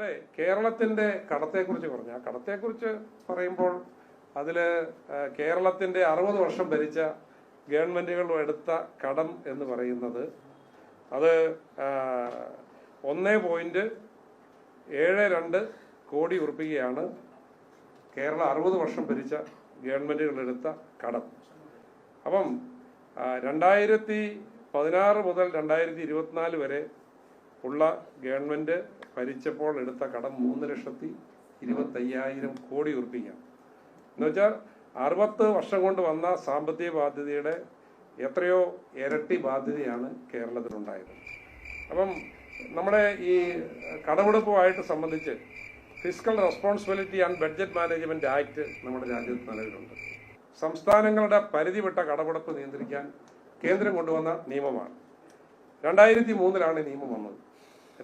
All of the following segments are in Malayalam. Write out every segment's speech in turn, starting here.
ഇവിടെ കേരളത്തിന്റെ കടത്തെക്കുറിച്ച് പറഞ്ഞു. ആ കടത്തെക്കുറിച്ച് പറയുമ്പോൾ അതിൽ കേരളത്തിന്റെ അറുപത് വർഷം ഭരിച്ച ഗവൺമെന്റുകൾ എടുത്ത കടം എന്ന് പറയുന്നത് അത് ഒന്നേ പോയിന്റ് ഏഴ് രണ്ട് കോടി ഉറപ്പിക്കുകയാണ് കേരള അറുപത് വർഷം ഭരിച്ച ഗവൺമെന്റുകൾ എടുത്ത കടം. അപ്പം രണ്ടായിരത്തി പതിനാറ് മുതൽ രണ്ടായിരത്തി ഇരുപത്തിനാല് വരെ ഉള്ള ഗവൺമെന്റ് ഭരിച്ചപ്പോൾ എടുത്ത കടം മൂന്ന് ലക്ഷത്തി ഇരുപത്തയ്യായിരം കോടി ഉറപ്പിക്കാം എന്നുവെച്ചാൽ അറുപത്ത് വർഷം കൊണ്ട് വന്ന സാമ്പത്തിക ബാധ്യതയുടെ എത്രയോ ഇരട്ടി ബാധ്യതയാണ് കേരളത്തിലുണ്ടായത്. അപ്പം നമ്മുടെ ഈ കടമെടുപ്പുമായിട്ട് സംബന്ധിച്ച് physical responsibility and budget management act നമ്മുടെ രാജ്യത്ത് നിലവിലുണ്ട്. സംസ്ഥാനങ്ങളുടെ പരിധി വിട്ട കടമെടുപ്പ് നിയന്ത്രിക്കാൻ കേന്ദ്രം കൊണ്ടുവന്ന നിയമമാണ്. രണ്ടായിരത്തി മൂന്നിലാണ് നിയമം വന്നത്.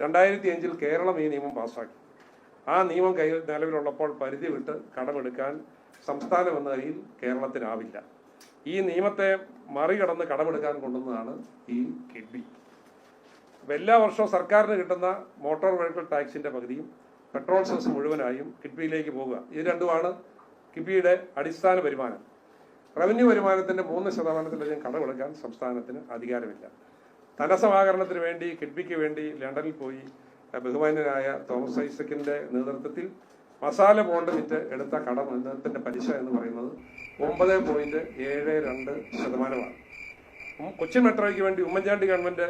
രണ്ടായിരത്തി അഞ്ചിൽ കേരളം ഈ നിയമം പാസ്സാക്കി. ആ നിയമം കൈ നിലവിലുള്ളപ്പോൾ പരിധി വിട്ട് കടമെടുക്കാൻ സംസ്ഥാനം എന്ന നിലയിൽ കേരളത്തിനാവില്ല. ഈ നിയമത്തെ മറികടന്ന് കടമെടുക്കാൻ കൊണ്ടുവന്നതാണ് ഈ കിഡ്ബി. എല്ലാ വർഷവും സർക്കാരിന് കിട്ടുന്ന മോട്ടോർ വെഹിക്കിൾ ടാക്സിന്റെ പകുതിയും പെട്രോൾ സെസ് മുഴുവനായും കിഡ്ബിയിലേക്ക് പോകുക. ഇത് രണ്ടുമാണ് കിഡ്ബിയുടെ അടിസ്ഥാന വരുമാനം. റവന്യൂ വരുമാനത്തിന്റെ മൂന്ന് ശതമാനത്തിലധികം കടമെടുക്കാൻ സംസ്ഥാനത്തിന് അധികാരമില്ല. ധനസമാഹരണത്തിന് വേണ്ടി കിഡ്ബിക്ക് വേണ്ടി ലണ്ടനിൽ പോയി ബഹുമാന്യനായ തോമസ് ഐസക്കിന്റെ നേതൃത്വത്തിൽ മസാല ബോണ്ട് വിറ്റ് എടുത്ത കടം എന്നതിന്റെ പലിശ എന്ന് പറയുന്നത് ഒമ്പത് പോയിന്റ് ഏഴ് രണ്ട് ശതമാനമാണ്. കൊച്ചി മെട്രോയ്ക്ക് വേണ്ടി ഉമ്മൻചാണ്ടി ഗവൺമെന്റ്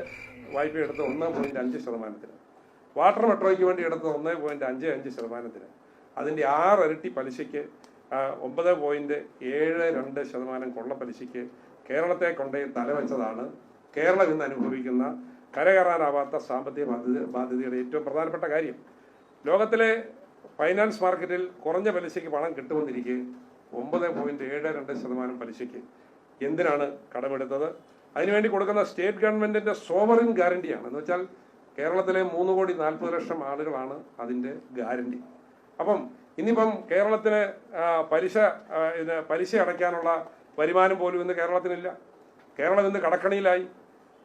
വായ്പ എടുത്ത ഒന്ന് പോയിന്റ് അഞ്ച് ശതമാനത്തിന്. വാട്ടർ മെട്രോയ്ക്ക് വേണ്ടി എടുത്ത ഒന്ന് പോയിന്റ് അഞ്ച് അഞ്ച് ശതമാനത്തിന്. അതിന്റെ ആറ് ഇരട്ടി പലിശയ്ക്ക് ഒമ്പത് പോയിന്റ് ഏഴ് രണ്ട് ശതമാനം കൊള്ള പലിശയ്ക്ക് കേരളത്തെ കൊണ്ടേ തലവെച്ചതാണ് കേരളം ഇന്ന് അനുഭവിക്കുന്ന കരകയറാനാവാത്ത സാമ്പത്തിക ബാധ്യത ബാധ്യതയുടെ ഏറ്റവും പ്രധാനപ്പെട്ട കാര്യം. ലോകത്തിലെ ഫൈനാൻസ് മാർക്കറ്റിൽ കുറഞ്ഞ പലിശയ്ക്ക് പണം കിട്ടുമെന്നിരിക്കെ ഒമ്പത് പോയിന്റ് ഏഴ് രണ്ട് ശതമാനം പലിശയ്ക്ക് എന്തിനാണ് കടമെടുത്തത്? അതിനുവേണ്ടി കൊടുക്കുന്ന സ്റ്റേറ്റ് ഗവൺമെന്റിന്റെ സോവറിൻ ഗ്യാരണ്ടിയാണ്. എന്ന് വെച്ചാൽ കേരളത്തിലെ മൂന്ന് കോടി നാൽപ്പത് ലക്ഷം ആളുകളാണ് അതിന്റെ ഗ്യാരണ്ടി. അപ്പം ഇനിയിപ്പം കേരളത്തിന് പലിശ പലിശ അടയ്ക്കാനുള്ള വരുമാനം പോലും ഇന്ന് കേരളത്തിനില്ല. കേരളം ഇന്ന് കടക്കണിയിലായി.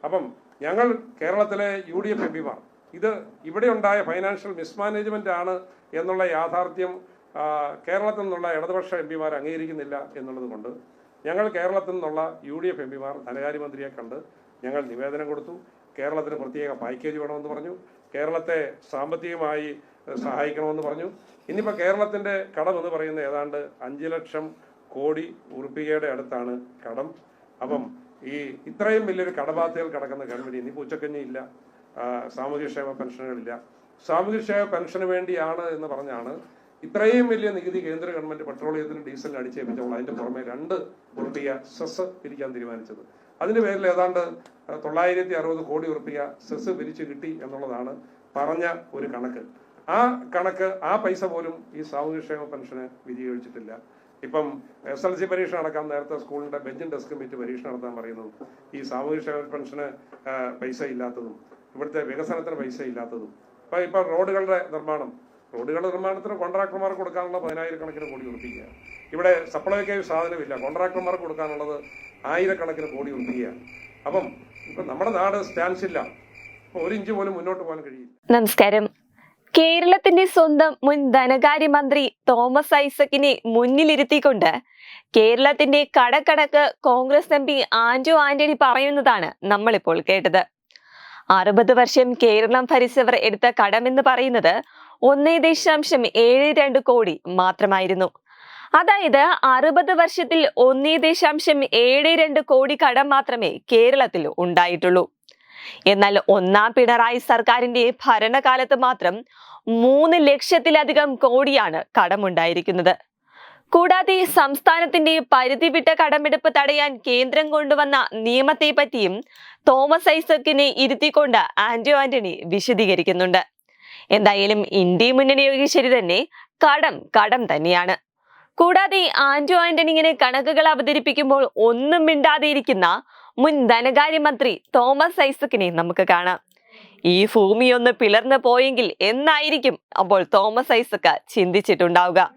അപ്പം ഞങ്ങൾ കേരളത്തിലെ യു ഡി എഫ് എം പിമാർ. ഇത് ഇവിടെ ഉണ്ടായ ഫൈനാൻഷ്യൽ മിസ്മാനേജ്മെന്റ് ആണ് എന്നുള്ള യാഥാർത്ഥ്യം കേരളത്തിൽ നിന്നുള്ള ഇടതുപക്ഷ എം പിമാർ അംഗീകരിക്കുന്നില്ല എന്നുള്ളത് കൊണ്ട് ഞങ്ങൾ കേരളത്തിൽ നിന്നുള്ള യു ഡി എഫ് എം പിമാർ ധനകാര്യമന്ത്രിയെ കണ്ട് ഞങ്ങൾ നിവേദനം കൊടുത്തു. കേരളത്തിന് പ്രത്യേക പാക്കേജ് വേണമെന്ന് പറഞ്ഞു. കേരളത്തെ സാമ്പത്തികമായി സഹായിക്കണമെന്ന് പറഞ്ഞു. ഇനിയിപ്പോൾ കേരളത്തിന്റെ കടം എന്ന് പറയുന്നത് ഏതാണ്ട് അഞ്ച് ലക്ഷം കോടി ഉറുപ്പികയുടെ അടുത്താണ് കടം. അപ്പം ഈ ഇത്രയും വലിയൊരു കടബാധ്യതകൾ കിടക്കുന്ന ഗവൺമെന്റ് ഇനി ഉച്ചക്കഞ്ഞി ഇല്ല ആ, സാമൂഹ്യക്ഷേമ പെൻഷനുകളില്ല സാമൂഹ്യക്ഷേമ പെൻഷന് വേണ്ടിയാണ് എന്ന് പറഞ്ഞാണ് ഇത്രയും വലിയ നികുതി കേന്ദ്ര ഗവൺമെന്റ് പെട്രോളിയത്തിന് ഡീസലിന് അടിച്ചേൽപ്പിച്ചപ്പോൾ അതിന്റെ പുറമെ രണ്ട് ഉറുപ്പിക സെസ് പിരിക്കാൻ തീരുമാനിച്ചത്. അതിന്റെ പേരിൽ ഏതാണ്ട് തൊള്ളായിരത്തി അറുപത് കോടി ഉറുപ്പിക സെസ് പിരിച്ചു കിട്ടി എന്നുള്ളതാണ് പറഞ്ഞ ഒരു കണക്ക്. ആ കണക്ക് ആ പൈസ പോലും ഈ സാമൂഹ്യക്ഷേമ പെൻഷന് വിനിയോഗിച്ചിട്ടില്ല. ഇപ്പം എസ് എൽ സി പരീക്ഷ നടക്കാൻ നേരത്തെ സ്കൂളിന്റെ ബെഞ്ചും ഡെസ്കും വെച്ച് പരീക്ഷ നടത്താൻ പറയുന്നതും ഈ സാമൂഹിക ക്ഷേമ പെൻഷന് പൈസ ഇല്ലാത്തതും ഇവിടുത്തെ വികസനത്തിന് പൈസ ഇല്ലാത്തതും. ഇപ്പൊ ഇപ്പൊ റോഡുകളുടെ നിർമ്മാണം റോഡുകളുടെ നിർമ്മാണത്തിന് കോൺട്രാക്ടർമാർക്ക് കൊടുക്കാനുള്ള പതിനായിരക്കണക്കിന് കോടി ഉറപ്പിക്കുക. ഇവിടെ സപ്ലൈക്കായ സാധനമില്ല കോൺട്രാക്ടർമാർക്ക് കൊടുക്കാനുള്ളത് ആയിരക്കണക്കിന് കോടി ഉറപ്പിക്കുകയാണ് അപ്പം ഇപ്പൊ നമ്മുടെ നാട് സ്റ്റാൻസ് ഇല്ല ഒരു ഇഞ്ച് പോലും മുന്നോട്ട് പോകാൻ കഴിയില്ല. നമസ്കാരം. കേരളത്തിന്റെ സ്വന്തം മുൻ ധനകാര്യമന്ത്രി തോമസ് ഐസക്കിനെ മുന്നിലിരുത്തിക്കൊണ്ട് കേരളത്തിന്റെ കടക്കണക്ക് കോൺഗ്രസ് എം പി ആന്റോ ആന്റണി പറയുന്നതാണ് നമ്മളിപ്പോൾ കേട്ടത്. അറുപത് വർഷം കേരളം ഭരിച്ചവർ എടുത്ത കടമെന്ന് പറയുന്നത് ഒന്നേ ദശാംശം ഏഴ് രണ്ട് കോടി മാത്രമായിരുന്നു. അതായത് അറുപത് വർഷത്തിൽ ഒന്നേ ദശാംശം ഏഴ് രണ്ട് കോടി കടം മാത്രമേ കേരളത്തിൽ ഉണ്ടായിട്ടുള്ളൂ. എന്നാൽ ഒന്നാം പിണറായി സർക്കാരിന്റെ ഭരണകാലത്ത് മാത്രം മൂന്ന് ലക്ഷത്തിലധികം കോടിയാണ് കടമുണ്ടായിരിക്കുന്നത്. കൂടാതെ സംസ്ഥാനത്തിന്റെ പരിധി വിട്ട കടമെടുപ്പ് തടയാൻ കേന്ദ്രം കൊണ്ടുവന്ന നിയമത്തെ പറ്റിയും തോമസ് ഐസക്കിനെ ഇരുത്തിക്കൊണ്ട് ആന്റോ ആന്റണി വിശദീകരിക്കുന്നുണ്ട്. എന്തായാലും ഇന്ത്യ മുന്നണി യോഗി ശരി തന്നെ കടം കടം തന്നെയാണ്. കൂടാതെ ആന്റോ ആന്റണി ഇങ്ങനെ കണക്കുകൾ അവതരിപ്പിക്കുമ്പോൾ ഒന്നും മിണ്ടാതെ ഇരിക്കുന്ന മുൻ ധനകാര്യമന്ത്രി തോമസ് ഐസക്കിനെ നമുക്ക് കാണാം. ഈ ഭൂമി ഒന്ന് പിളർന്നു പോയെങ്കിൽ എന്നായിരിക്കും അപ്പോൾ തോമസ് ഐസക്ക് ചിന്തിച്ചിട്ടുണ്ടാവുക.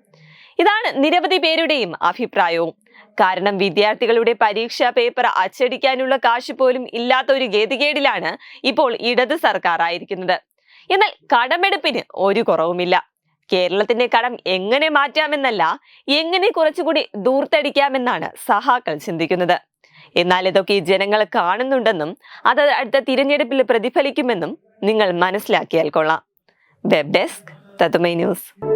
ഇതാണ് നിരവധി പേരുടെയും അഭിപ്രായവും. കാരണം വിദ്യാർത്ഥികളുടെ പരീക്ഷാ പേപ്പർ അച്ചടിക്കാനുള്ള കാശ് പോലും ഇല്ലാത്ത ഒരു ഗതികേടിലാണ് ഇപ്പോൾ ഇടത് സർക്കാർ ആയിരിക്കുന്നത്. എന്നാൽ കടമെടുപ്പിന് ഒരു കുറവുമില്ല. കേരളത്തിന്റെ കടം എങ്ങനെ മാറ്റാമെന്നല്ല എങ്ങനെ കുറച്ചുകൂടി ദൂർത്തടിക്കാമെന്നാണ് സഹാക്കൾ ചിന്തിക്കുന്നത്. എന്നാൽ ഇതൊക്കെ ജനങ്ങൾ കാണുന്നുണ്ടെന്നും അത് അടുത്ത തിരഞ്ഞെടുപ്പിൽ പ്രതിഫലിക്കുമെന്നും നിങ്ങൾ മനസ്സിലാക്കിയാൽ കൊള്ളാം. വെബ് ഡെസ്ക് തത്തുമൈ ന്യൂസ്